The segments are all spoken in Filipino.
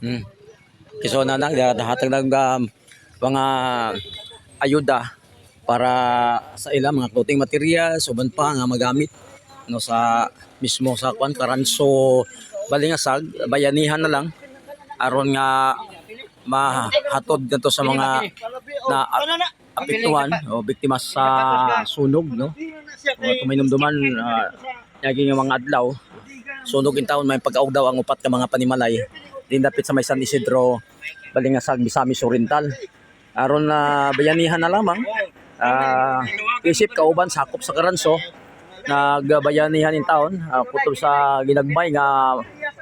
Hmm. Kiso na nang ng um, mga ayuda para sa ilang mga clothing materials uban pa nga magamit no sa mismo sa kwan karanso balingasag bayanihan na lang. Aron nga mahatod dito sa mga na apektuhan o biktima sa sunog no? O tuminumduman uh, naging mga adlaw. Sunog in taon may pagkaog daw ang upat ka mga panimalay din dapit sa may San Isidro balingasag Misamis Oriental aron na bayanihan na lamang ah isip kauban sakop sa karanso nagbayanihan in taon uh, puto sa ginagbay nga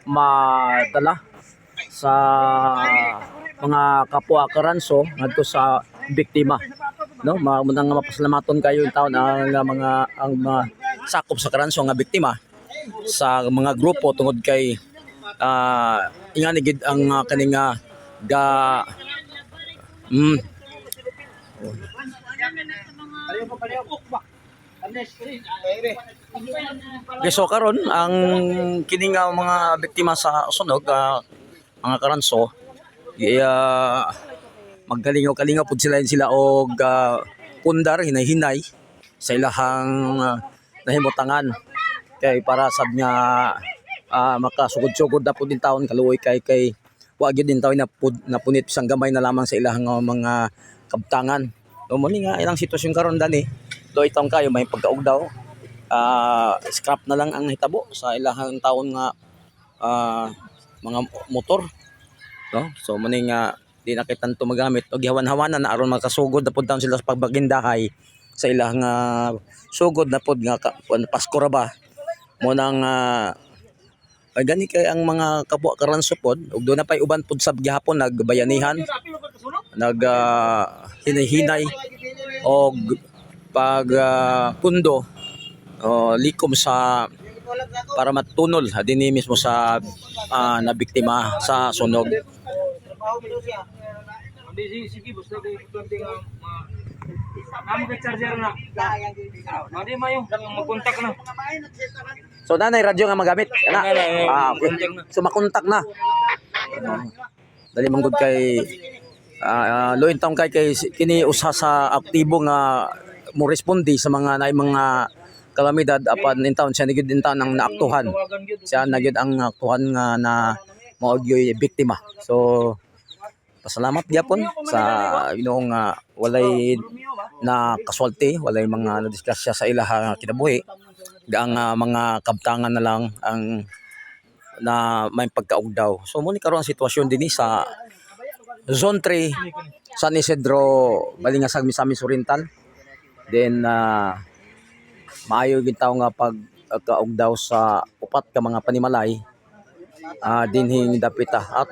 madala sa mga kapwa karanso ngadto sa biktima. No mga mapasalamaton kayo in taon ang nga mga ang mga sakop sa karanso nga biktima sa mga grupo tungod kay ah ingani gid ang uh, kaning ah, ga mm, Okay, so karon ang kining nga mga biktima sa sunog ah, mga karanso iya magkalingaw kalingaw pud sila sila og ah, pundar hinay-hinay sa ilahang ah, nahimutangan. Kay para sad nga ah, makasugod-sugod na pud din taon kaluoy kay kay wa gyud din taon na pud napunit bisang gamay na lamang sa ilahang ah, mga kabtangan. So mo nga ilang sitwasyon karon dani. Do itong kayo may pagkaog daw. Ah, scrap na lang ang hitabo sa ilahang taon nga ah, mga motor. No? So mo ni nga di na kay tanto magamit og gihawan-hawanan na aron makasugod na pud taon sila sa pagbagindahay sa ilang nga sugod na pud nga ka, kuwan, Pasko ra ba mo nang ah, ay gani kay ang mga kapwa karanso pod ug do na pay uban pud sab gihapon nagbayanihan nag ah, hinay-hinay og pag ah, pundo o likom sa para matunol ah, dinhi mismo sa ah, nabiktima sa sunog. Namo kay charger na. Hindi mayo, mag-contact na. So nanay radyo nga magamit eh, Ah, okay. na. So makontak na. Ah, Dali manggod kay ah uh, loin taong kay kay kini usa sa aktibo nga mo respondi sa mga naay mga kalamidad apan in town siya nagid in town ang naaktuhan. Siya nagid ang aktuhan nga na maogyoy biktima. So pasalamat gyapon sa Ginoo nga walay na kasulti, walay mga nadisgrasya sa ilaha kinabuhi. Ang ah, mga kabtangan na lang ang na may pagkaog daw. So muni karon ang sitwasyon dinhi sa Zone 3 San Isidro Balingasag Misamis Oriental. Then uh, maayo gid tawo nga pag kaog daw sa upat ka mga panimalay ah dinhi dapita at